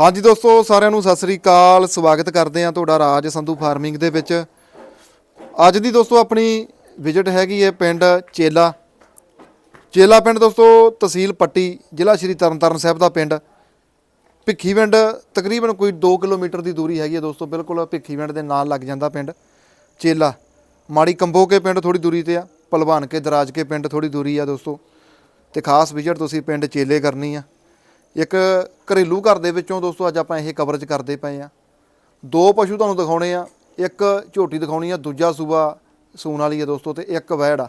ਹਾਂਜੀ ਦੋਸਤੋ, ਸਾਰਿਆਂ ਨੂੰ ਸਤਿ ਸ੍ਰੀ ਅਕਾਲ। ਸਵਾਗਤ ਕਰਦੇ ਹਾਂ ਤੁਹਾਡਾ ਰਾਜ ਸੰਧੂ ਫਾਰਮਿੰਗ ਦੇ ਵਿੱਚ। ਅੱਜ ਦੀ ਦੋਸਤੋ, ਆਪਣੀ ਵਿਜ਼ਿਟ ਹੈਗੀ ਹੈ ਪਿੰਡ ਚੇਲਾ। ਚੇਲਾ ਪਿੰਡ ਦੋਸਤੋ, ਤਹਿਸੀਲ ਪੱਟੀ, ਜ਼ਿਲ੍ਹਾ ਸ਼੍ਰੀ ਤਰਨਤਾਰਨ ਸਾਹਿਬ ਦਾ ਪਿੰਡ। ਭਿੱਖੀ ਪਿੰਡ, ਤਕਰੀਬਨ ਕੋਈ 2 ਕਿਲੋਮੀਟਰ ਦੀ ਦੂਰੀ ਹੈਗੀ ਹੈ ਦੋਸਤੋ, ਬਿਲਕੁਲ ਭਿੱਖੀ ਪਿੰਡ ਦੇ ਨਾਲ ਲੱਗ ਜਾਂਦਾ ਪਿੰਡ। ਚੇਲਾ, ਮਾੜੀ ਕੰਬੋ ਕੇ ਪਿੰਡ ਥੋੜੀ ਦੂਰੀ ਤੇ ਆ ਭਲਵਾਨ ਕੇ ਦਰਾਜ ਕੇ ਪਿੰਡ ਥੋੜੀ ਦੂਰੀ ਆ ਦੋਸਤੋ। ਤੇ ਖਾਸ ਵਿਜ਼ਿਟ ਤੁਸੀਂ ਪਿੰਡ ਚੇਲੇ ਕਰਨੀ ਆ। ਇੱਕ ਘਰੇਲੂ ਘਰ ਦੇ ਵਿੱਚੋਂ ਦੋਸਤੋ, ਅੱਜ ਆਪਾਂ ਇਹ ਕਵਰੇਜ ਕਰਦੇ ਪਏ ਆ ਦੋ ਪਸ਼ੂ ਤੁਹਾਨੂੰ ਦਿਖਾਉਣੇ ਆ। ਇੱਕ ਝੋਟੀ ਦਿਖਾਉਣੀ ਆ, ਦੂਜਾ ਸੂਬਾ ਸੂਣ ਵਾਲੀ ਆ ਦੋਸਤੋ, ਤੇ ਇੱਕ ਵੈੜ ਆ।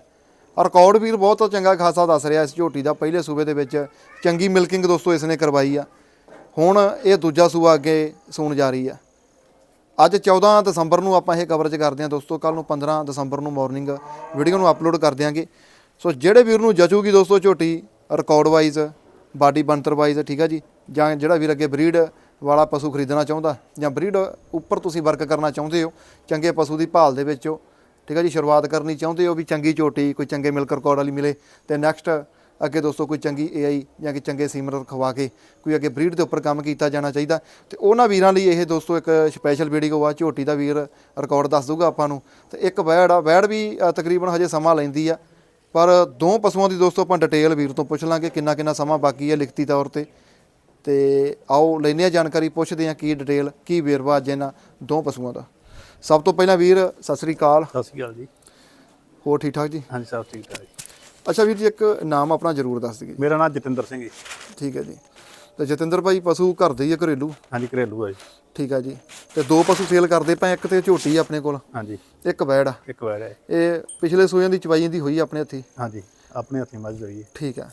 ਰਿਕਾਰਡ ਵੀਰ ਬਹੁਤ ਚੰਗਾ ਖਾਸਾ ਦੱਸ ਰਿਹਾ ਇਸ ਝੋਟੀ ਦਾ, ਪਹਿਲੇ ਸੂਬੇ ਦੇ ਵਿੱਚ ਚੰਗੀ ਮਿਲਕਿੰਗ ਦੋਸਤੋ ਇਸ ਨੇ ਕਰਵਾਈ ਆ। ਹੁਣ ਇਹ ਦੂਜਾ ਸੂਬਾ ਅੱਗੇ ਸੂਣ ਜਾ ਰਹੀ ਆ। ਅੱਜ 14 ਦਸੰਬਰ ਨੂੰ ਆਪਾਂ ਇਹ ਕਵਰੇਜ ਕਰਦੇ ਹਾਂ ਦੋਸਤੋ ਕੱਲ ਨੂੰ 15 ਦਸੰਬਰ ਨੂੰ ਮਾਰਨਿੰਗ ਵੀਡੀਓ ਨੂੰ ਅਪਲੋਡ ਕਰ ਦਿਆਂਗੇ। ਸੋ ਜਿਹੜੇ ਵੀਰ ਨੂੰ ਜਚੂਗੀ ਦੋਸਤੋ ਝੋਟੀ ਰਿਕਾਰਡ ਵਾਈਜ਼ ਬਾਡੀ ਬਣਤਰ ਵਾਈਜ਼ ਠੀਕ ਆ ਜੀ? ਜਾਂ ਜਿਹੜਾ ਵੀਰ ਅੱਗੇ ਬਰੀਡ ਵਾਲਾ ਪਸ਼ੂ ਖਰੀਦਣਾ ਚਾਹੁੰਦਾ, ਜਾਂ ਬਰੀਡ ਉੱਪਰ ਤੁਸੀਂ ਵਰਕ ਕਰਨਾ ਚਾਹੁੰਦੇ ਹੋ, ਚੰਗੇ ਪਸ਼ੂ ਦੀ ਭਾਲ ਦੇ ਵਿੱਚੋਂ ਠੀਕ ਆ ਜੀ? ਸ਼ੁਰੂਆਤ ਕਰਨੀ ਚਾਹੁੰਦੇ ਹੋ ਵੀ ਚੰਗੀ ਝੋਟੀ, ਕੋਈ ਚੰਗੇ ਮਿਲਕ ਰਿਕਾਰਡ ਵਾਲੀ ਮਿਲੇ, ਤੇ ਨੈਕਸਟ ਅੱਗੇ ਦੋਸਤੋ ਕੋਈ ਚੰਗੀ AI ਜਾਂ ਕਿ ਚੰਗੇ ਸੀਮਰ ਖਵਾ ਕੇ ਕੋਈ ਅੱਗੇ ਬਰੀਡ ਦੇ ਉੱਪਰ ਕੰਮ ਕੀਤਾ ਜਾਣਾ ਚਾਹੀਦਾ। ਤੇ ਉਹਨਾਂ ਵੀਰਾਂ ਲਈ ਇਹ ਦੋਸਤੋ ਇੱਕ ਸਪੈਸ਼ਲ ਵੀਡੀਓ ਆ, ਝੋਟੀ ਦਾ ਵੀਰ ਰਿਕਾਰਡ ਦੱਸ ਦੂਗਾ ਆਪਾਂ ਨੂੰ। ਤੇ ਇੱਕ ਵੈੜ ਆ, ਵੈੜ ਵੀ ਤਕਰੀਬਨ ਹਜੇ ਸਮਾਂ ਲੈਂਦੀ ਆ। ਪਰ ਦੋ ਪਸ਼ੂਆਂ ਦੀ ਦੋਸਤੋ ਆਪਾਂ ਡਿਟੇਲ ਵੀਰ ਤੋਂ ਪੁੱਛ ਲਾਂਗੇ ਕਿੰਨਾ ਕਿੰਨਾ ਸਮਾਂ ਬਾਕੀ ਹੈ ਲਿਖਤੀ ਤੌਰ ਤੇ। ਤੇ ਆਓ ਲੈਨੇ ਆ ਜਾਣਕਾਰੀ ਪੁੱਛਦੇ ਆ ਕੀ ਡਿਟੇਲ ਕੀ ਵੇਰਵਾ ਅੱਜ ਇਹਨਾਂ ਦੋ ਪਸ਼ੂਆਂ ਦਾ। ਸਭ ਤੋਂ ਪਹਿਲਾਂ ਵੀਰ ਸਤਿ ਸ੍ਰੀ ਅਕਾਲ। ਸਤਿ ਸ਼੍ਰੀ ਅਕਾਲ ਜੀ। ਹੋਰ ਠੀਕ ਠਾਕ ਜੀ? ਹਾਂਜੀ ਸਭ ਠੀਕ ਠਾਕ ਜੀ। ਅੱਛਾ ਵੀਰ ਜੀ ਇੱਕ ਨਾਮ ਆਪਣਾ ਜ਼ਰੂਰ ਦੱਸ ਦਿਓ ਮੇਰਾ ਨਾਮ ਜਤਿੰਦਰ ਸਿੰਘ ਜੀ। ਠੀਕ ਹੈ ਜੀ। ਤੇ ਜਤਿੰਦਰ ਭਾਈ ਪਸ਼ੂ ਘਰ ਦੇ ਹੀ ਆ ਘਰੇਲੂ? ਹਾਂਜੀ ਘਰੇਲੂ ਆ ਜੀ। ਠੀਕ ਹੈ ਜੀ। ਤੇ ਦੋ ਪਸ਼ੂ ਸੇਲ ਕਰਦੇ ਪਏ ਇੱਕ ਤੇ ਝੋਟੀ ਆ ਆਪਣੇ ਕੋਲ। ਹਾਂਜੀ। ਇੱਕ ਵੈੜ ਆ। ਇੱਕ ਵਾਰ ਹੈ ਇਹ ਪਿਛਲੇ ਸੂਆਂ ਦੀ ਚਵਾਈ ਦੀ ਹੋਈ ਆ ਆਪਣੇ ਹੱਥੀ? ਹਾਂਜੀ ਆਪਣੇ ਹੱਥੀਂ ਮੱਝ ਹੋਈ ਹੈ ਠੀਕ ਆ।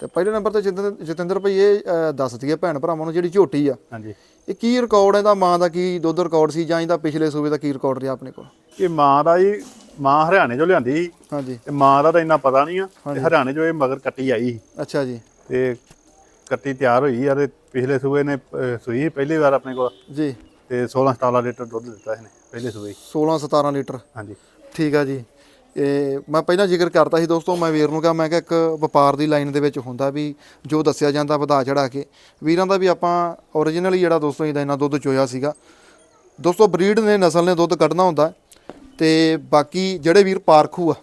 ਤੇ ਪਹਿਲੇ ਨੰਬਰ ਤੇ ਜਤਿੰਦਰ ਜਤਿੰਦਰ ਭਾਈ ਇਹ ਅ, ਦੱਸ ਦਈਏ ਭੈਣ ਭਰਾਵਾਂ ਨੂੰ ਜਿਹੜੀ ਝੋਟੀ ਆ। ਹਾਂਜੀ। ਇਹ ਕੀ ਰਿਕਾਰਡ ਇਹਦਾ? ਮਾਂ ਦਾ ਕੀ ਦੁੱਧ ਰਿਕਾਰਡ ਸੀ ਜਾਂ ਇਹਦਾ ਪਿਛਲੇ ਸੂਬੇ ਦਾ ਕੀ ਰਿਕਾਰਡ ਰਿਹਾ ਆਪਣੇ ਕੋਲ? ਇਹ ਮਾਂ ਦਾ ਜੀ ਮਾਂ ਹਰਿਆਣੇ ਚੋਂ ਲਿਆਂਦੀ ਸੀ। ਹਾਂਜੀ। ਤੇ ਮਾਂ ਦਾ ਤਾਂ ਇੰਨਾ ਪਤਾ ਨਹੀਂ ਆ। ਤੇ ਹਰਿਆਣੇ ਚੋਂ ਇਹ ਮਗਰ ਕੱਟੀ ਆਈ ਸੀ। ਅੱਛਾ ਜੀ। ਤੇ ਕੱਟੀ ਤਿਆਰ ਹੋਈ ਆ ਤੇ ਪਿਛਲੇ ਸੂਏ ਨੇ ਅਹ, ਸੂਈ ਪਹਿਲੀ ਵਾਰ ਆਪਣੇ ਕੋਲ। ਜੀ। ਤੇ 16 17 ਲੀਟਰ ਦੁੱਧ ਦਿੱਤਾ ਇਹਨੇ ਪਹਿਲੇ ਸੂਏ ਹੀ। 16 17 ਲੀਟਰ। ਹਾਂਜੀ। ਠੀਕ ਆ ਜੀ। ਇਹ ਮੈਂ ਪਹਿਲਾਂ ਜ਼ਿਕਰ ਕਰਤਾ ਸੀ ਦੋਸਤੋ ਮੈਂ ਵੀਰ ਨੂੰ ਕਿਹਾ ਮੈਂ ਕਿਹਾ ਇੱਕ ਵਪਾਰ ਦੀ ਲਾਈਨ ਦੇ ਵਿੱਚ ਹੁੰਦਾ ਵੀ ਜੋ ਦੱਸਿਆ ਜਾਂਦਾ ਵਧਾ ਚੜਾ ਕੇ। ਵੀਰਾਂ ਦਾ ਵੀ ਆਪਾਂ ਓਰੀਜਨਲੀ ਜਿਹੜਾ ਦੋਸਤੋ ਇਹਦਾ ਇੰਨਾ ਦੁੱਧ ਚੋਇਆ ਸੀਗਾ। ਦੋਸਤੋ ਬਰੀਡ ਨੇ ਨਸਲ ਨੇ ਦੁੱਧ ਕੱਢਣਾ ਹੁੰਦਾ। ਤੇ ਬਾਕੀ ਜਿਹੜੇ ਵੀਰ ਪਾਰਖੂ ਆ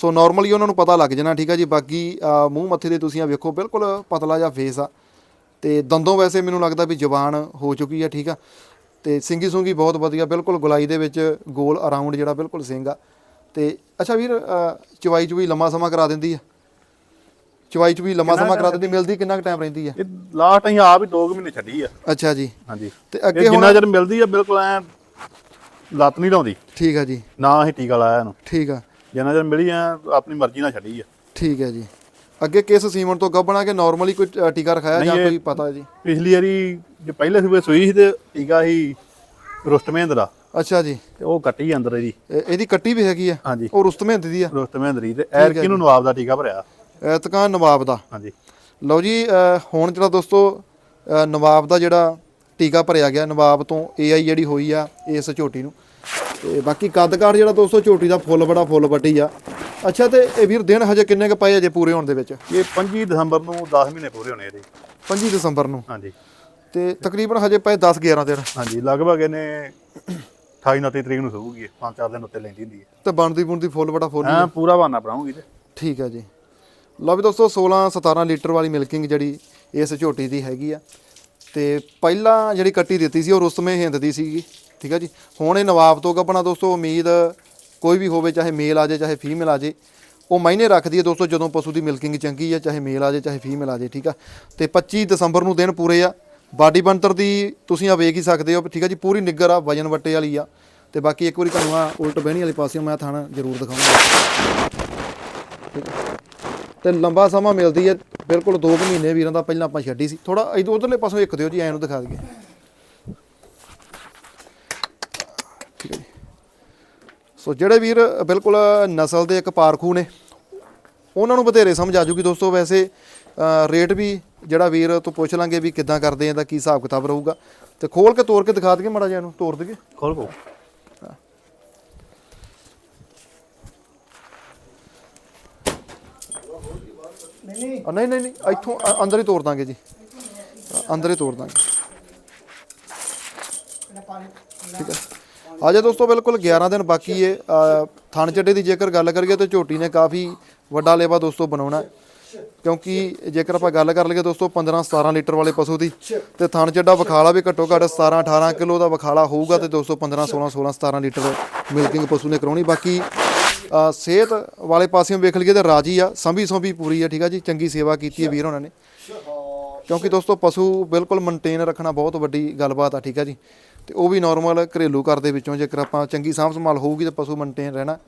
ਸੋ ਨਾਰਮਲੀ ਉਹਨਾਂ ਨੂੰ ਪਤਾ ਲੱਗ ਜਾਣਾ ਠੀਕ ਆ ਜੀ? ਬਾਕੀ ਮੂੰਹ ਮੱਥੇ ਦੇ ਤੁਸੀਂ ਆ ਵੇਖੋ ਬਿਲਕੁਲ ਪਤਲਾ ਜਿਹਾ ਫੇਸ ਆ। ਤੇ ਦੰਦੋਂ ਵੈਸੇ ਮੈਨੂੰ ਲੱਗਦਾ ਵੀ ਜ਼ਬਾਨ ਹੋ ਚੁੱਕੀ ਆ ਠੀਕ ਆ? ਤੇ ਸਿੰਗੀ ਸੁੰਗੀ ਬਹੁਤ ਵਧੀਆ ਬਿਲਕੁਲ ਗੁਲਾਈ ਦੇ ਵਿੱਚ ਗੋਲ ਅਰਾਊਂਡ ਜਿਹੜਾ ਬਿਲਕੁਲ ਸਿੰਘ ਆ। ਤੇ ਅੱਛਾ ਵੀਰ ਚਵਾਈ ਚ ਵੀ ਲੰਮਾ ਸਮਾਂ ਕਰਾ ਦਿੰਦੀ ਆ? ਚਵਾਈ ਚ ਵੀ ਲੰਮਾ ਸਮਾਂ ਕਰਾ ਦਿੰਦੀ? ਮਿਲਦੀ ਕਿੰਨਾ ਕੁ ਟਾਈਮ ਰਹਿੰਦੀ ਆ? ਇਹ ਲਾਸਟ ਅਸੀਂ ਆਪ ਹੀ 2 ਮਹੀਨੇ ਛੱਡੀ ਆ। ਅੱਛਾ ਜੀ। ਹਾਂਜੀ। ਤੇ ਅੱਗੇ ਹੁਣ ਜਿੰਨਾ ਚਿਰ ਮਿਲਦੀ ਆ ਬਿਲਕੁਲ ਐ ਲੱਤ ਨਹੀਂ ਲਾਉਂਦੀ। ਠੀਕ ਆ ਜੀ। ਨਾ ਹੀ ਟੀਕਾ ਲਾਇਆ ਇਹਨੂੰ। ਠੀਕ ਆ। ਜਿੰਨਾ ਚਿਰ ਮਿਲੀ ਆ ਆਪਣੀ ਮਰਜ਼ੀ ਨਾਲ ਛੱਡੀ ਆ। ਠੀਕ ਹੈ ਜੀ। ਅੱਗੇ ਕਿਸ ਸੀਮਨ ਤੋਂ ਗੱਬਣਾ ਕਿ ਨਾਰਮਲੀ ਕੋਈ ਟੀਕਾ ਰਖਾਇਆ ਜਾਂ ਕੋਈ ਪਤਾ ਜੀ? ਪਿਛਲੀ ਵਾਰੀ ਜੇ ਪਹਿਲੇ ਸੂਬੇ ਸੂਈ ਸੀ ਤੇ ਟੀਕਾ ਹੀ ਰੁਸਤਮੇਂਦਰ ਦਾ। ਅੱਛਾ ਜੀ। ਤੇ ਉਹ ਕੱਟੀ ਅੰਦਰ ਇਹਦੀ। ਇਹ- ਇਹਦੀ ਕੱਟੀ ਵੀ ਹੈਗੀ ਆ? ਹਾਂਜੀ। ਉਹ ਰੁਸਤਮਹਿੰਦ ਦੀ ਆ? ਰੁਸਤਮੇਂਦਰੀ ਤੇ ਐਰਕੀ ਨੂੰ ਨਵਾਬ ਦਾ ਟੀਕਾ ਭਰਿਆ। ਐਤਕਾਂ ਨਵਾਬ ਦਾ। ਹਾਂਜੀ। ਲਓ ਜੀ ਹੁਣ ਜਿਹੜਾ ਦੋਸਤੋ ਨਵਾਬ ਦਾ ਜਿਹੜਾ ਟੀਕਾ ਭਰਿਆ ਗਿਆ ਨਵਾਬ ਤੋਂ ਏਆਈ ਜਿਹੜੀ ਹੋਈ ਆ ਇਸ ਝੋਟੀ ਨੂੰ। ਤੇ ਬਾਕੀ ਕੱਦ ਕਾਠ ਜਿਹੜਾ ਦੋਸਤੋ ਝੋਟੀ ਦਾ ਫੁੱਲ ਬੜਾ ਫੁੱਲ ਵੱਡੀ ਆ। ਅੱਛਾ ਤੇ ਇਹ ਵੀਰ ਦਿਨ ਹਜੇ ਕਿੰਨੇ ਕ ਪਏ ਅਜੇ ਪੂਰੇ ਹੋਣ ਦੇ ਵਿੱਚ? ਇਹ 25 ਦਸੰਬਰ ਨੂੰ 10 ਮਹੀਨੇ ਪੂਰੇ ਹੋਣੇ ਇਹਦੇ 25 ਦਸੰਬਰ ਨੂੰ? ਹਾਂਜੀ। ਤੇ ਤਕਰੀਬਨ ਹਜੇ ਪਏ 10 11 ਦਿਨ। ਹਾਂਜੀ ਲਗਭਗ ਇਹਨੇ 28 29 ਤਰੀਕ ਨੂੰ ਸੂਗੀ ਪੰਜ ਚਾਰ ਦਿਨ ਉੱਤੇ ਲੈਂਦੀ ਹੁੰਦੀ ਹੈ। ਤੇ ਬਣਦੀ ਬਣਦੀ ਫੁੱਲ ਬੜਾ ਫੁੱਲ ਹਾਂ ਪੂਰਾ ਬਹਾਨਾ ਬਣਾਉਂਗੀ ਤੇ। ਠੀਕ ਹੈ ਜੀ। ਲਓ ਵੀ ਦੋਸਤੋ 16 17 ਲੀਟਰ ਵਾਲੀ ਮਿਲਕਿੰਗ ਜਿਹੜੀ ਇਸ ਝੋਟੀ ਦੀ ਹੈਗੀ ਆ। ਤੇ ਪਹਿਲਾਂ ਜਿਹੜੀ ਕੱਟੀ ਦਿੱਤੀ ਸੀ ਉਹ ਰੁਸਤਮੇ ਹਿੰਦ ਦੀ ਸੀਗੀ। ਠੀਕ ਹੈ ਜੀ? ਹੁਣ ਇਹ ਨਵਾਬ ਤੋਂ ਗੱਬਣਾ ਦੋਸਤੋ, ਉਮੀਦ ਕੋਈ ਵੀ ਹੋਵੇ, ਚਾਹੇ ਮੇਲ ਆ ਜਾਏ, ਚਾਹੇ ਫੀਮੇਲ ਆ ਜਾਏ, ਉਹ ਮਾਇਨੇ ਰੱਖਦੀ ਹੈ ਦੋਸਤੋ ਜਦੋਂ ਪਸ਼ੂ ਦੀ ਮਿਲਕਿੰਗ ਚੰਗੀ ਆ, ਚਾਹੇ ਮੇਲ ਆ ਜਾਏ, ਚਾਹੇ ਫੀਮੇਲ ਆ ਜਾਏ, ਠੀਕ ਆ? ਤੇ 25 ਦਸੰਬਰ ਨੂੰ ਦਿਨ ਪੂਰੇ ਆ। ਬਾਡੀ ਬਣਤਰ ਦੀ ਤੁਸੀਂ ਆ ਵੇਖ ਹੀ ਸਕਦੇ ਹੋ, ਠੀਕ ਆ ਜੀ? ਪੂਰੀ ਨਿੱਗਰ ਆ, ਵਜਨ ਵੱਟੇ ਵਾਲੀ ਆ। ਤੇ ਬਾਕੀ ਇੱਕ ਵਾਰੀ ਤੁਹਾਨੂੰ ਆ ਉਲਟ ਬਹਿਣੀ ਵਾਲੇ ਪਾਸੇ ਮੈਂ ਥਾਣਾ ਜ਼ਰੂਰ ਦਿਖਾਉਂਗਾ। ਤੇ ਲੰਬਾ ਸਮਾਂ ਮਿਲਦੀ ਹੈ, ਬਿਲਕੁਲ 2 ਮਹੀਨੇ ਵੀਰਾਂ ਦਾ ਪਹਿਲਾਂ ਆਪਾਂ ਛੱਡੀ ਸੀ। ਥੋੜਾ ਇਧਰ ਉਧਰਲੇ ਪਾਸੋਂ ਇੱਕ ਦਿਓ ਜੀ, ਐਂ ਨੂੰ ਦਿਖਾ ਦਈਏ ਠੀਕ ਹੈ ਜੀ ਸੋ ਜਿਹੜੇ ਵੀਰ ਬਿਲਕੁਲ ਨਸਲ ਦੇ ਇੱਕ ਪਾਰਖੂ ਨੇ ਉਹਨਾਂ ਨੂੰ ਬਥੇਰੇ ਸਮਝ ਆ ਜੂਗੀ ਦੋਸਤੋ। ਵੈਸੇ ਰੇਟ ਵੀ ਜਿਹੜਾ ਵੀਰ ਤੋਂ ਪੁੱਛ ਲਾਂਗੇ ਵੀ ਕਿੱਦਾਂ ਕਰਦੇ ਆ ਦਾ ਕੀ ਹਿਸਾਬ ਕਿਤਾਬ ਰਹੂਗਾ। ਤੇ ਖੋਲ ਕੇ ਤੋੜ ਕੇ ਦਿਖਾ ਦਈਏ ਮੜਾ ਜਿਹਾ ਇਹਨੂੰ ਤੋੜ ਦਈਏ। ਖੋਲ ਕੋ। ਆ, ਨਹੀਂ ਨਹੀਂ ਨਹੀਂ ਇੱਥੋਂ ਅੰਦਰ ਹੀ ਤੋੜ ਦਾਂਗੇ ਜੀ। ਅੰਦਰ ਹੀ ਤੋੜ ਦਾਂਗੇ। ਠੀਕ ਹੈ। ਅਜੇ ਦੋਸਤੋ ਬਿਲਕੁਲ 11 ਦਿਨ ਬਾਕੀ ਹੈ ਅ, ਥਣ ਚੱਡੇ ਦੀ ਜੇਕਰ ਗੱਲ ਕਰੀਏ ਤੇ ਝੋਟੀ ਨੇ ਕਾਫੀ ਵੱਡਾ ਲੇਵਾ ਦੋਸਤੋ ਬਣਾਉਣਾ ਕਿਉਂਕਿ ਜੇਕਰ ਆਪਾਂ ਗੱਲ ਕਰ ਲਈਏ ਦੋਸਤੋ 15 17 ਲੀਟਰ ਵਾਲੇ ਪਸ਼ੂ ਦੀ ਤੇ ਥਣ ਚੱਡਾ ਵਿਖਾਲਾ ਵੀ ਘੱਟੋ ਘੱਟ 17 18 ਕਿਲੋ ਦਾ ਵਿਖਾਲਾ ਹੋਊਗਾ ਤੇ ਦੋਸਤੋ 15 16 16 17 ਲੀਟਰ ਮਿਲਕਿੰਗ ਪਸ਼ੂ ਨੇ ਕਰਾਉਣੀ। ਬਾਕੀ ਸਿਹਤ ਵਾਲੇ ਪਾਸਿਓਂ ਵੇਖ ਲਈਏ ਤਾਂ ਰਾਜੀ ਆ ਸੰਭੀ ਸੰਭੀ ਪੂਰੀ ਆ ਠੀਕ ਆ ਜੀ? ਚੰਗੀ ਸੇਵਾ ਕੀਤੀ ਹੈ ਵੀਰ ਉਹਨਾਂ ਨੇ। ਕਿਉਂਕਿ ਦੋਸਤੋ ਪਸ਼ੂ ਬਿਲਕੁਲ ਮੇਨਟੇਨ ਰੱਖਣਾ ਬਹੁਤ ਵੱਡੀ ਗੱਲਬਾਤ ਆ, ਠੀਕ ਆ ਜੀ। ਤੇ ਉਹ ਵੀ ਨਾਰਮਲ ਘਰੇਲੂ ਘਰ ਦੇ ਵਿੱਚੋਂ ਜੇਕਰ ਆਪਾਂ ਚੰਗੀ ਸਾਂਭ ਸੰਭਾਲ ਹੋਊਗੀ ਤਾਂ ਪਸ਼ੂ ਮੇਨਟੇਨ ਰਹਿਣਾ।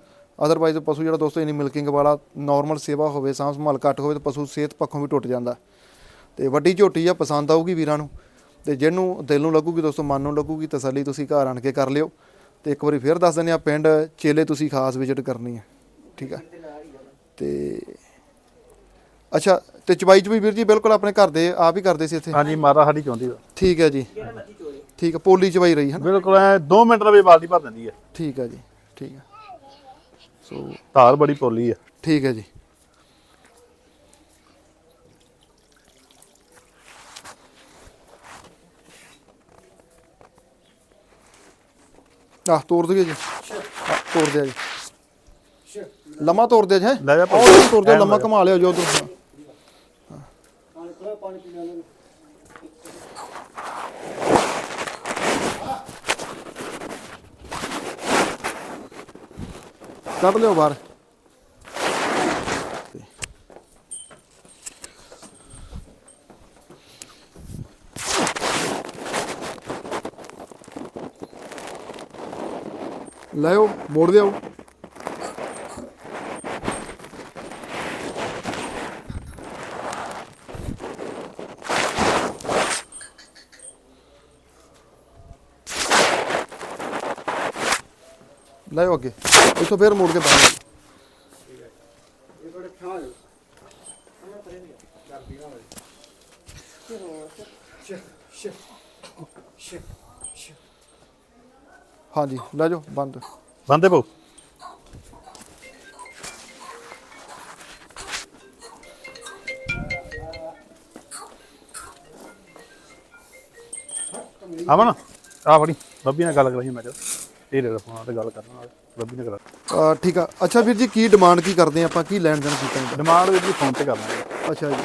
ਅਦਰਵਾਈਜ਼ ਪਸ਼ੂ ਜਿਹੜਾ ਦੋਸਤੋ ਇਨੀ ਮਿਲਕਿੰਗ ਵਾਲਾ ਨਾਰਮਲ ਸੇਵਾ ਹੋਵੇ, ਸਾਂਭ ਸੰਭਾਲ ਘੱਟ ਹੋਵੇ ਤਾਂ ਪਸ਼ੂ ਸਿਹਤ ਪੱਖੋਂ ਵੀ ਟੁੱਟ ਜਾਂਦਾ। ਤੇ ਵੱਡੀ ਝੋਟੀ ਆ, ਪਸੰਦ ਆਊਗੀ ਵੀਰਾਂ ਨੂੰ। ਤੇ ਜਿਹਨੂੰ ਦਿਲ ਨੂੰ ਲੱਗੂਗੀ ਦੋਸਤੋ, ਮਨ ਨੂੰ ਲੱਗੂਗੀ, ਤਸੱਲੀ ਤੁਸੀਂ ਘਰ ਆਣ ਕੇ ਕਰ ਲਿਓ। ਤੇ ਇੱਕ ਵਾਰੀ ਫੇਰ ਦੱਸ ਦਿੰਦੇ ਆ, ਪਿੰਡ ਚੇਲੇ ਤੁਸੀਂ ਖਾਸ ਵਿਜ਼ਿਟ ਕਰਨੀ ਹੈ ਠੀਕ ਆ। ਤੇ ਅੱਛਾ ਤੇ ਚਬਾਈ ਚ ਵੀ ਵੀਰ ਜੀ ਬਿਲਕੁਲ ਆਪਣੇ ਘਰ ਦੇ ਆਪ ਹੀ ਕਰਦੇ ਸੀ ਇੱਥੇ? ਹਾਂਜੀ ਮਾਤਾ ਸਾਡੀ ਚਾਹੁੰਦੀ ਵਾ ਠੀਕ ਹੈ ਜੀ। ਠੀਕ ਹੈ ਪੋਲੀ ਚਬਾਈ ਰਹੀ ਹੈ ਨਾ ਬਿਲਕੁਲ ਐ 2 ਮਿੰਟ ਰਵੇ ਬਾਲਟੀ ਭਰ ਦਿੰਦੀ ਹੈ ਠੀਕ ਹੈ ਜੀ ਠੀਕ ਹੈ। ਸੋ ਧਾਰ ਬੜੀ ਪੋਲੀ ਆ। ਠੀਕ ਹੈ ਜੀ। ਆਹ ਤੋੜ ਦਈਏ ਜੀ। ਆਹ, ਤੋੜ ਦਿਆ ਜੀ। ਲੰਮਾ ਤੋੜ ਦਿਆ ਜੀ ਹੈਂ? ਲੈ ਜਾ ਭਾਈ। ਤੋੜ ਦਿਆ ਲੰਮਾ। ਘੁਮਾ ਲਿਆ ਜੋ ਉਧਰ। ਕੱਢ ਲਿਓ ਬਾਹਰ। ਲੈ ਆਓ ਮੋੜ ਦਿਓ ਲੈ ਆਓ ਅੱਗੇ। ਇੱਥੋਂ ਫੇਰ ਮੋੜ ਕੇ ਬਾਹਰ ਹਾਂਜੀ, ਲੈ ਜਾਓ, ਬੰਦ। ਬੰਦੇ ਪਾਓ ਆਵਣ ਆ ਫੜੀ। ਬੱਬੀ ਨਾਲ ਗੱਲ ਕਰਾਈ ਮੈਂ ਕਿਹਾ। ਤੇਰੇ ਦਾ ਫੋਨ ਤੇ ਗੱਲ ਕਰਨਾ ਨਾਲ ਬੱਬੀ ਨਾਲ ਕਰਾ ਅਹ ਠੀਕ ਆ। ਅੱਛਾ ਵੀਰ ਜੀ ਕੀ ਡਿਮਾਂਡ ਕੀ ਕਰਦੇ ਆ ਆਪਾਂ? ਕੀ ਲੈਣ ਦੇਣ ਕੀਤਾ ਡਿਮਾਂਡ ਵੀ ਜੀ ਫੋਨ ਤੇ ਕਰਨਾ। ਅੱਛਾ ਜੀ।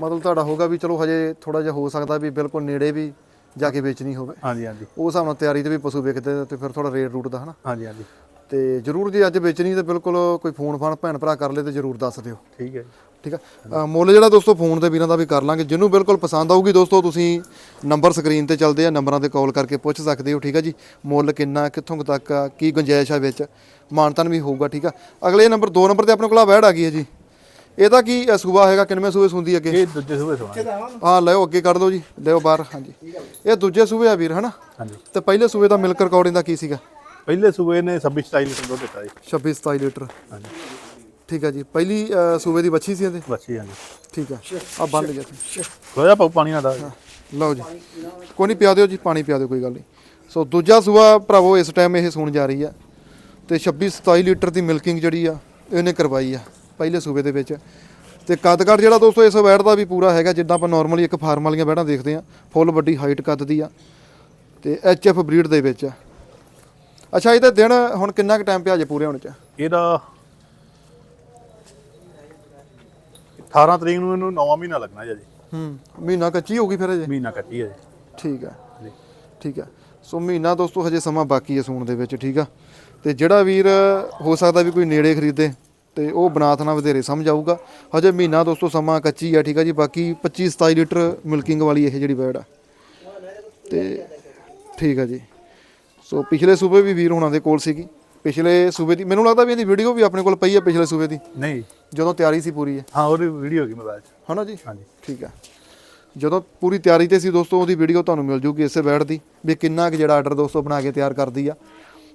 ਮਤਲਬ ਤੁਹਾਡਾ ਹੋਗਾ ਵੀ ਚਲੋ ਹਜੇ ਥੋੜਾ ਜਿਹਾ ਹੋ ਸਕਦਾ ਵੀ ਬਿਲਕੁਲ ਨੇੜੇ ਵੀ ਜਾ ਕੇ ਵੇਚਣੀ ਹੋਵੇ। ਹਾਂਜੀ ਹਾਂਜੀ। ਉਹ ਹਿਸਾਬ ਨਾਲ ਤਿਆਰੀ ਤੇ ਵੀ ਪਸ਼ੂ ਵਿਕਦੇ ਤੇ ਫਿਰ ਥੋੜਾ ਰੇਟ ਰੂਟ ਦਾ ਹਨਾ? ਹਾਂਜੀ ਹਾਂਜੀ। ਤੇ ਜਰੂਰ ਜੇ ਅੱਜ ਵੇਚਣੀ ਤੇ ਬਿਲਕੁਲ ਕੋਈ ਫੋਨ ਫਾਨ ਭੈਣ ਭਰਾ ਕਰ ਲੇ ਤੇ ਜਰੂਰ ਦੱਸ ਦਿਓ। ਠੀਕ ਹੈ ਜੀ। ਠੀਕ ਆ? ਮੁੱਲ ਜਿਹੜਾ ਦੋਸਤੋ ਫੋਨ ਤੇ ਵੀਰਾਂ ਦਾ ਵੀ ਕਰ ਲਾਂਗੇ। ਜਿਹਨੂੰ ਬਿਲਕੁਲ ਪਸੰਦ ਆਊਗੀ ਦੋਸਤੋ ਤੁਸੀਂ ਨੰਬਰ ਸਕਰੀਨ ਤੇ ਚੱਲਦੇ ਆ ਨੰਬਰਾਂ ਤੇ ਕਾਲ ਕਰਕੇ ਪੁੱਛ ਸਕਦੇ ਹੋ ਠੀਕ ਆ ਜੀ? ਮੁੱਲ ਕਿੰਨਾ ਕਿੱਥੋਂ ਤੱਕ ਆ ਕੀ ਗੁੰਜਾਇਸ਼ ਆ ਵਿੱਚ? ਮਾਨਤਨ ਵੀ ਹੋਊਗਾ ਠੀਕ ਆ? ਅਗਲੇ ਨੰਬਰ 2 ਨੰਬਰ ਤੇ ਆਪਣੇ ਕੋਲ ਆ ਵੈੜ ਆ ਗਈ ਹੈ ਜੀ। ਇਹਦਾ ਕੀ ਸੂਬਾ ਹੈਗਾ ਕਿੰਨਵੇਂ ਸੂਬੇ ਸੁੰਦੀ ਅੱਗੇ? ਇਹ ਦੂਜੇ ਸੂਬੇ ਸੋਣਾ ਹਾਂ ਲਿਓ ਅੱਗੇ ਕੱਢ ਦਿਓ ਜੀ। ਲਿਓ ਬਾਹਰ ਹਾਂਜੀ। ਇਹ ਦੂਜੇ ਸੂਬੇ ਆ ਵੀਰ ਹਨਾ? ਹਾਂਜੀ। ਤੇ ਪਹਿਲੇ ਸੂਬੇ ਦਾ ਮਿਲਕ ਰਿਕਾਰਡਿੰਗ ਦਾ ਕੀ ਸੀਗਾ? ਪਹਿਲੇ ਸੂਬੇ ਨੇ 26 27 ਲੀਟਰ ਦੁੱਧ ਦਿੱਤਾ ਜੀ। 26 27 ਲੀਟਰ। ਹਾਂਜੀ। ਠੀਕ ਆ ਜੀ। ਪਹਿਲੀ ਅ, ਸੂਬੇ ਦੀ ਬੱਚੀ ਸੀ ਇਹਦੇ? ਬੱਚੀ ਹਾਂਜੀ ਠੀਕ ਆ। ਆ ਬੰਦ ਗਿਆ ਸੀ ਖੋਇਆ ਪਾਉ ਪਾਣੀ ਨਾਲ ਦਾ ਲਓ ਜੀ। ਕੋਈ ਨਹੀਂ ਪਿਆ ਦਿਓ ਜੀ ਪਾਣੀ ਪਿਆ ਦਿਓ ਕੋਈ ਗੱਲ ਨਹੀਂ। ਸੋ ਦੂਜਾ ਸੂਆ ਭਰਾਵੋ ਇਸ ਟਾਈਮ ਇਹ ਸੂਣ ਜਾ ਰਹੀ ਆ। ਤੇ 26 27 ਲੀਟਰ ਦੀ ਮਿਲਕਿੰਗ ਜਿਹੜੀ ਆ ਇਹਨੇ ਕਰਵਾਈ ਆ ਪਹਿਲੇ ਸੂਬੇ ਦੇ ਵਿੱਚ। ਤੇ ਕੱਦ-ਕੱਦ ਜਿਹੜਾ ਦੋਸਤੋ ਇਸ ਵੈੜ ਦਾ ਵੀ ਪੂਰਾ ਹੈਗਾ ਜਿੱਦਾਂ ਆਪਾਂ ਨਾਰਮਲੀ ਇੱਕ ਫਾਰਮ ਵਾਲੀਆਂ ਵੈੜਾਂ ਦੇਖਦੇ ਆ ਫੁੱਲ ਵੱਡੀ ਹਾਈਟ ਕੱਦ ਦੀ ਆ। ਤੇ ਐਚਐਫ ਬਰੀਡ ਦੇ ਵਿੱਚ ਆ। ਅੱਛਾ ਇਹਦੇ ਦਿਨ ਹੁਣ ਕਿੰਨਾ ਕੁ ਟਾਈਮ ਪਿਆ ਜੇ ਪੂਰੇ ਹੋਣ ਚ? ਇਹਦਾ 18 ਤਰੀਕ ਨੂੰ ਇਹਨੂੰ 9 ਮਹੀਨਾ ਲੱਗਣਾ ਜੀ ਹੂੰ ਮਹੀਨਾ ਕੱਚੀ ਹੋਊਗੀ ਫਿਰ ਅਜੇ? ਮਹੀਨਾ ਕੱਟੀ ਹੈ ਜੀ। ਠੀਕ ਆ ਜੀ। ਠੀਕ ਆ ਸੋ ਮਹੀਨਾ ਦੋਸਤੋ ਹਜੇ ਸਮਾਂ ਬਾਕੀ ਹੈ ਸੂਣ ਦੇ ਵਿੱਚ ਠੀਕ ਆ? ਤੇ ਜਿਹੜਾ ਵੀਰ ਹੋ ਸਕਦਾ ਵੀ ਕੋਈ ਨੇੜੇ ਖਰੀਦੇ ਤੇ ਉਹ ਬਨਾਤ ਨਾਲ ਵਧੇਰੇ ਸਮਝ ਆਊਗਾ। ਹਜੇ ਮਹੀਨਾ ਦੋਸਤੋ ਸਮਾਂ ਕੱਚੀ ਆ ਠੀਕ ਆ ਜੀ? ਬਾਕੀ 25 27 ਲੀਟਰ ਮਿਲਕਿੰਗ ਵਾਲੀ ਇਹ ਜਿਹੜੀ ਬੈਡ ਆ। ਤੇ ਠੀਕ ਆ ਜੀ। ਸੋ ਪਿਛਲੇ ਸੂਬੇ ਵੀ ਵੀਰ ਹੋਣਾ ਦੇ ਕੋਲ ਸੀਗੀ। ਪਿਛਲੇ ਸੂਬੇ ਦੀ ਮੈਨੂੰ ਲੱਗਦਾ ਵੀ ਇਹਦੀ ਵੀਡੀਓ ਵੀ ਆਪਣੇ ਕੋਲ ਪਈ ਹੈ ਪਿਛਲੇ ਸੂਬੇ ਦੀ। ਨਹੀਂ। ਜਦੋਂ ਤਿਆਰੀ ਸੀ ਪੂਰੀ ਹੈ ਹਾਂ ਉਹਦੀ ਵੀਡੀਓ ਹੈਗੀ ਮੋਬਾਈਲ 'ਚ। ਹਨਾ ਜੀ? ਹਾਂਜੀ। ਠੀਕ ਆ। ਜਦੋਂ ਪੂਰੀ ਤਿਆਰੀ ਤੇ ਸੀ ਦੋਸਤੋ ਉਹਦੀ ਵੀਡੀਓ ਤੁਹਾਨੂੰ ਮਿਲ ਜੂਗੀ ਇਸੇ ਬੈਡ ਦੀ ਵੀ ਕਿੰਨਾ ਕੁ ਜਿਹੜਾ ਆਰਡਰ ਦੋਸਤੋ ਬਣਾ ਕੇ ਤਿਆਰ ਕਰਦੀ ਆ।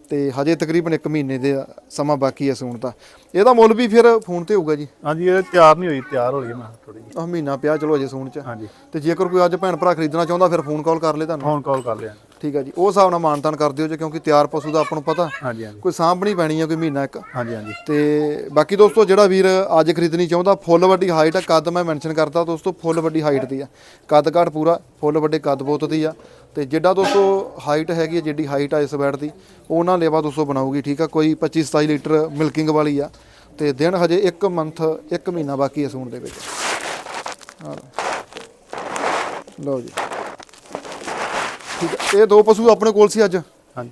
ਤੇ ਹਜੇ ਤਕਰੀਬਨ 1 ਮਹੀਨੇ ਦੇ ਸਮਾਂ ਬਾਕੀ ਹੈ ਸੂਣ ਦਾ। ਇਹਦਾ ਮੁੱਲ ਵੀ ਫਿਰ ਫੋਨ ਤੇ ਹੋਊਗਾ ਜੀ? ਹਾਂਜੀ ਇਹ ਤਿਆਰ ਨਹੀਂ ਹੋਈ ਤਿਆਰ ਹੋ ਰਹੀ ਹੈ ਮੈਂ ਥੋੜੀ ਜਿਹੀ। ਆਹ ਮਹੀਨਾ ਪਿਆ ਚਲੋ ਅਜੇ ਸੂਣ ਚ। ਹਾਂਜੀ। ਤੇ ਜੇਕਰ ਕੋਈ ਅੱਜ ਭੈਣ ਭਰਾ ਖਰੀਦਣਾ ਚਾਹੁੰਦਾ ਫਿਰ ਫੋਨ ਕਾਲ ਕਰ ਲੈ ਤੁਹਾਨੂੰ। ਫੋਨ ਕਾਲ ਕਰ ਲਿਆ। ਠੀਕ ਆ ਜੀ। ਉਹ ਹਿਸਾਬ ਨਾਲ ਮਾਨਤਾਨ ਕਰ ਦਿਓ ਜੀ ਕਿਉਂਕਿ ਤਿਆਰ ਪਸ਼ੂ ਦਾ ਆਪਾਂ ਨੂੰ ਪਤਾ ਹਾਂਜੀ ਹਾਂਜੀ। ਕੋਈ ਸਾਂਭਣੀ ਪੈਣੀ ਆ ਕੋਈ ਮਹੀਨਾ ਇੱਕ। ਹਾਂਜੀ ਹਾਂਜੀ। ਤੇ ਬਾਕੀ ਦੋਸਤੋ ਜਿਹੜਾ ਵੀਰ ਅੱਜ ਖਰੀਦਣੀ ਚਾਹੁੰਦਾ ਫੁੱਲ ਵੱਡੀ ਹਾਈਟ ਆ ਕੱਦ ਮੈਂ ਮੈਂਸ਼ਨ ਕਰਤਾ ਦੋਸਤੋ ਫੁੱਲ ਵੱਡੀ ਹਾਈਟ ਦੀ ਆ। ਕੱਦ ਕਾਠ ਪੂਰਾ ਫੁੱਲ ਵੱਡੇ ਕੱਦ ਬੋਤ ਦੀ ਆ। ਤੇ ਜਿੱਡਾ ਦੋਸਤੋ ਹਾਈਟ ਹੈਗੀ ਹੈ ਜਿੱਡੀ ਹਾਈਟ ਆ ਇਸ ਬੈਡ ਦੀ ਉਹ ਨਾ ਲੇਵਾ ਦੋਸਤੋ ਬਣਾਉਗੀ ਠੀਕ ਆ। ਕੋਈ 25 27 ਲੀਟਰ ਮਿਲਕਿੰਗ ਵਾਲੀ ਆ। ਤੇ ਦਿਨ ਹਜੇ 1 ਮੰਥ 1 ਮਹੀਨਾ ਬਾਕੀ ਹੈ ਸੂਣ ਦੇ ਵਿੱਚ। ਲਓ ਜੀ। ਠੀਕ ਹੈ। ਇਹ ਦੋ ਪਸ਼ੂ ਆਪਣੇ ਕੋਲ ਸੀ ਅੱਜ? ਹਾਂਜੀ।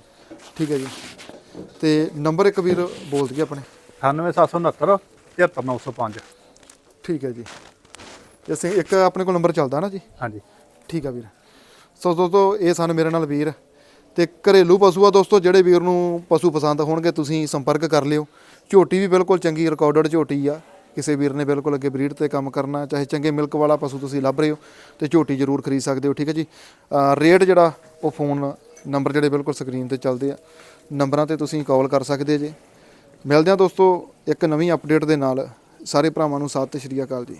ਠੀਕ ਹੈ ਜੀ। ਤੇ ਨੰਬਰ ਇੱਕ ਵੀਰ ਬੋਲ ਦਈਏ ਆਪਣੇ। 98769 73905 ਠੀਕ ਹੈ ਜੀ। ਅਸੀਂ ਇੱਕ ਆਪਣੇ ਕੋਲ ਨੰਬਰ ਚੱਲਦਾ ਨਾ ਜੀ? ਹਾਂਜੀ। ਠੀਕ ਆ ਵੀਰ। ਸੋ ਦੋਸਤੋ ਇਹ ਸਨ ਮੇਰੇ ਨਾਲ ਵੀਰ। ਤੇ ਘਰੇਲੂ ਪਸ਼ੂ ਆ ਦੋਸਤੋ ਜਿਹੜੇ ਵੀਰ ਨੂੰ ਪਸ਼ੂ ਪਸੰਦ ਹੋਣਗੇ ਤੁਸੀਂ ਸੰਪਰਕ ਕਰ ਲਿਓ। ਝੋਟੀ ਵੀ ਬਿਲਕੁਲ ਚੰਗੀ ਰਿਕਾਰਡਡ ਝੋਟੀ ਆ। ਕਿਸੇ ਵੀਰ ਨੇ ਬਿਲਕੁਲ ਅੱਗੇ ਬਰੀਡ ਤੇ ਕੰਮ ਕਰਨਾ, ਚਾਹੇ ਚੰਗੇ ਮਿਲਕ ਵਾਲਾ ਪਸ਼ੂ ਤੁਸੀਂ ਲੱਭ ਰਹੇ ਹੋ ਤੇ ਝੋਟੀ ਜ਼ਰੂਰ ਖਰੀਦ ਸਕਦੇ ਹੋ, ਠੀਕ ਹੈ ਜੀ? ਰੇਟ ਜਿਹੜਾ ਉਹ ਫੋਨ ਨੰਬਰ ਜਿਹੜੇ ਬਿਲਕੁਲ ਸਕਰੀਨ ਤੇ ਚੱਲਦੇ ਆ। ਨੰਬਰਾਂ ਤੇ ਤੁਸੀਂ ਕਾਲ ਕਰ ਸਕਦੇ ਜੇ। ਮਿਲਦੇ ਆ ਦੋਸਤੋ ਇੱਕ ਨਵੀਂ ਅਪਡੇਟ ਦੇ ਨਾਲ। ਸਾਰੇ ਭਰਾਵਾਂ ਨੂੰ ਸਤਿ ਸ਼੍ਰੀ ਅਕਾਲ ਜੀ।